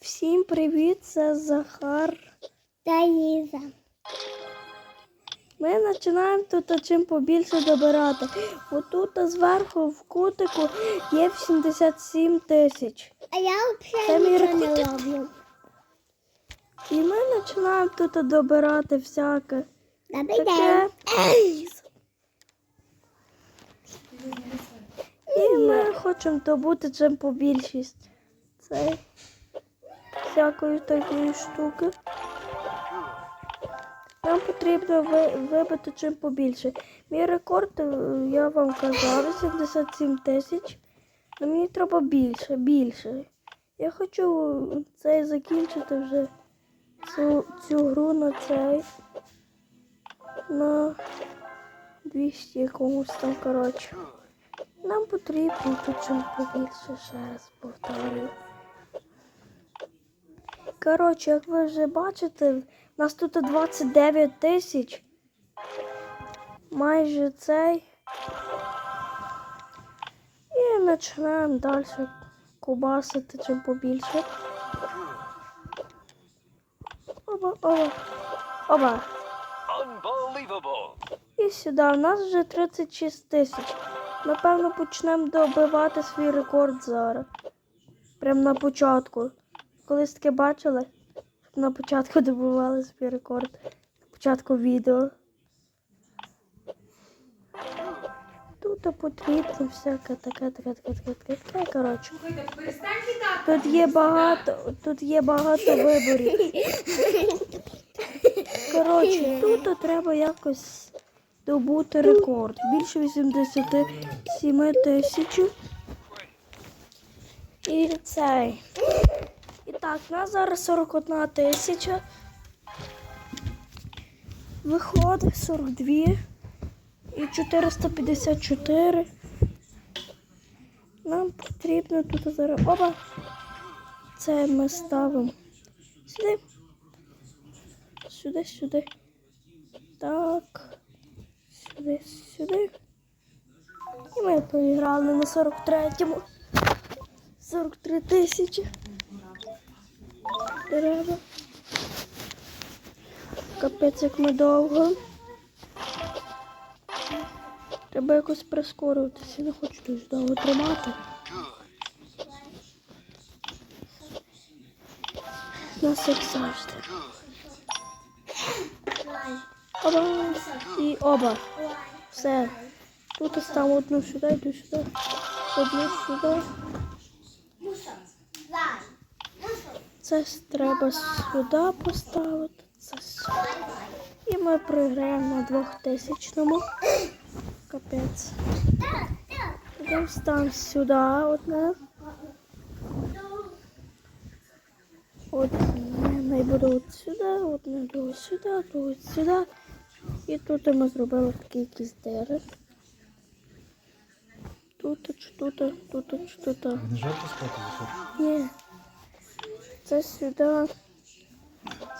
Всім привіт, це Захар. Та Ліза. Ми починаємо тут чим побільше добирати. Отут зверху в кутику є 87 тисяч. А я взагалі нічого не роблю. І ми починаємо тут добирати всяке. Добрий Таке. день. І ми хочемо добути чим побільшість. Це всякої такої штуки. Нам потрібно вибити чим побільше. Мій рекорд, е, я вам казав, 87 тисяч. Але мені треба більше, більше. Я хочу цей закінчити вже цю, цю гру на цей. На 200 якомусь там, коротше. Нам потрібно тут чим побільше, ще раз повторюю. Коротше, як ви вже бачите, в нас тут 29 тисяч. Майже цей. І починаємо далі кубасити чим побільше. Оба, оба, оба. І сюди. У нас вже 36 тисяч. Напевно, почнемо добивати свій рекорд зараз. Прям на початку. Колись таке бачили? Щоб на початку добивали свій рекорд. На початку відео. Тут потрібно всяке таке, таке, таке, таке, таке, таке. Коротше. Тут є багато, тут є багато виборів. Коротше, тут треба якось добути рекорд. Більше 87 тисяч. І цей. Так, у нас зараз 41 тисяча. Виходить 42 і 454. Нам потрібно тут зараз. Опа! Це ми ставимо сюди. Сюди, сюди. Так. Сюди, сюди. І ми поіграли на 43-му. 43 тисячі. Треба. Капець, як ми довго. Треба якось прискорюватися. Не хочу дуже довго тримати. Нас як завжди. Оба. І оба. Все. Тут ставимо одну сюди, йду сюди. Одну сюди. Це треба сюди поставити. Це сюди. І ми програємо на двохтисячному. Капець. Йдемо стан сюди одне. Одне от сюди, одне друге сюди, друге сюди. І тут ми зробили такий якийсь дерево. Тут, тут, тут, чи тут. Не жарко спати, Ні. Це сюди.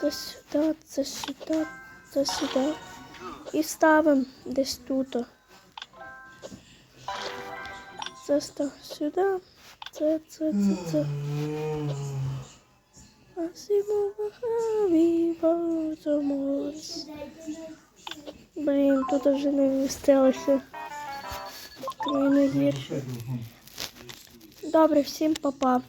Це сюди, це сюди, це сюди. І ставимо десь тут. Це став сюди. Це, це, це, це. Асимо вахаві позомос. Блін, тут вже не вмістилося. Ми не гірше. Добре, всім па-па.